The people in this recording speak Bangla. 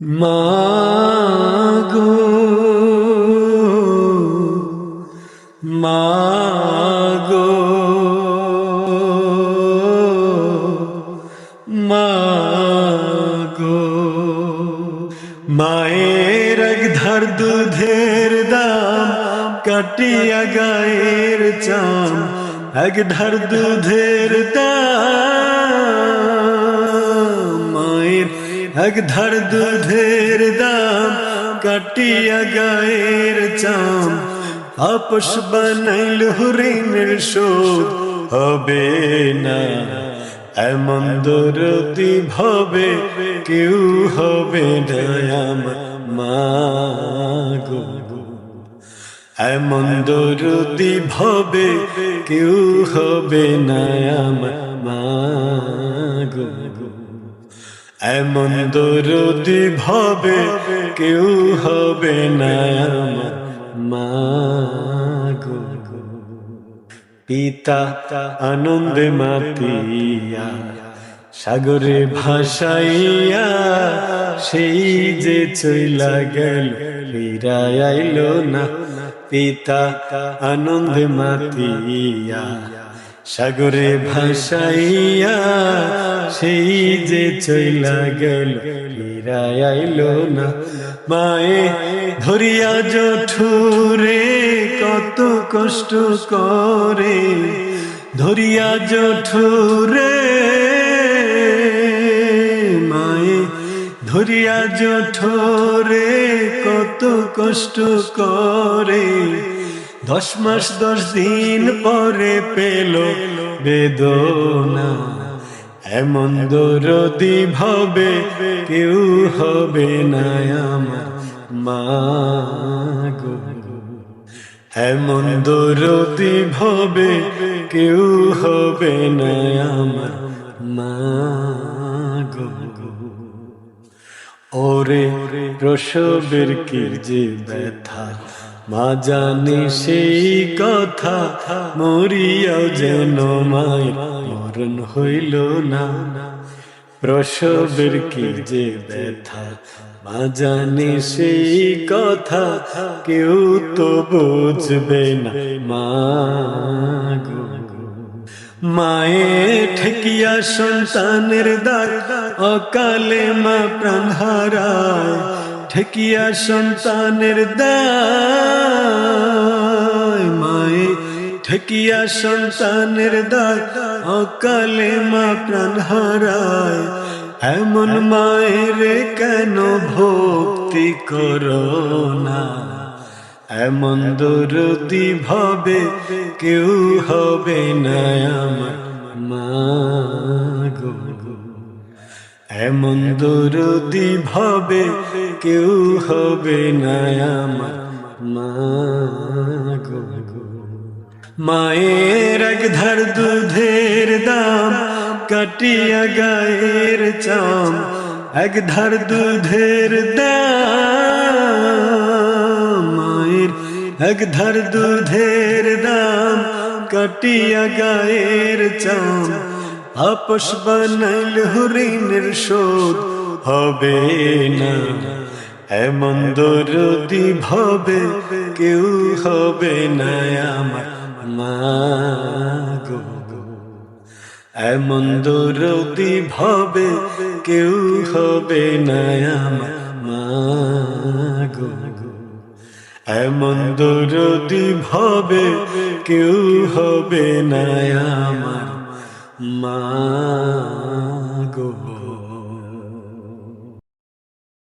মাগো মাগো মাগো। মায়ের এক ধার দুধের দাম, কাটিয়া গায়ের চাম, এক ধার দুধের দাম। মায়ের এক ধার দুধের দাম কাটিয়া গায়ের চাম। আপস বানাইল হরিণের শোধ, হবে না। এমন দরদি ভবে কেউ হবে দয়াম মাগো। এমন দরদি ভবে কেউ হবে নায়াম মাগো। এমন দরদি ভবে কেউ হবে নায়াম মাগো পিতা আনন্দে মাতিয়া, সাগরে ভাসাইয়া সেই যে চইলা গেল আইল না। পিতা আনন্দে মাতিয়া সাগরে ভাসাইয়া সেই যে চইলা গেল ফিরাই আইল না। মায়ে ধরিয়া জঠুরে কত কষ্ট করে, ধরিয়া জঠুরে মায়ে ধরিয়া জঠোরে কত কষ্ট করে দশ মাস, দশ দিন পরে পেল বেদনা। এমন দরদি ভাবে কেউ হবে না আমার মা গো। এমন দরদি ভাবে কেউ হবে না আমার মা গো। ওরে প্রসবের কি যে ব্যথা মা জানে সেই কথা, মরিয়াও যেন মায়ের মরণ হইল না। প্রসবের কি যে ব্যথা, মা জানে সেই কথা, কেউ তো বুঝবে না। মা মায়ে ঠেকিয়া সন্তানের দাগ, অকালে মা প্রাণ হারায়। ঠেকিয়া সন্তানের দায়, মায়ে, ঠেকিয়া সন্তানের দাগ অকালে মা প্রাণ হারায়। এমন মায়ের কেন ভক্তি করো না? এমন দরদি ভাবে কেউ হবে না আমার মা গো। এমন দরদি ভাবে কেউ হবে না আমার মা গো। মায়ের এক ধার দুধের দাম, কাটিয়া গায়ের চাম, এক ধার দুধের দাম। মায়ের এক ধার দুধের দাম, কাটিয়া গায়ের চাম। আপস বানাইল হরিণের শোধ হবে না। এমন দরদি ভাবে কেউ হবে না আমার মা গো। এমন দরদি ভাবে কেউ হবে না আমার মা গো। এমন দরদি ভাবে কেউ হবে না আমার মা গো।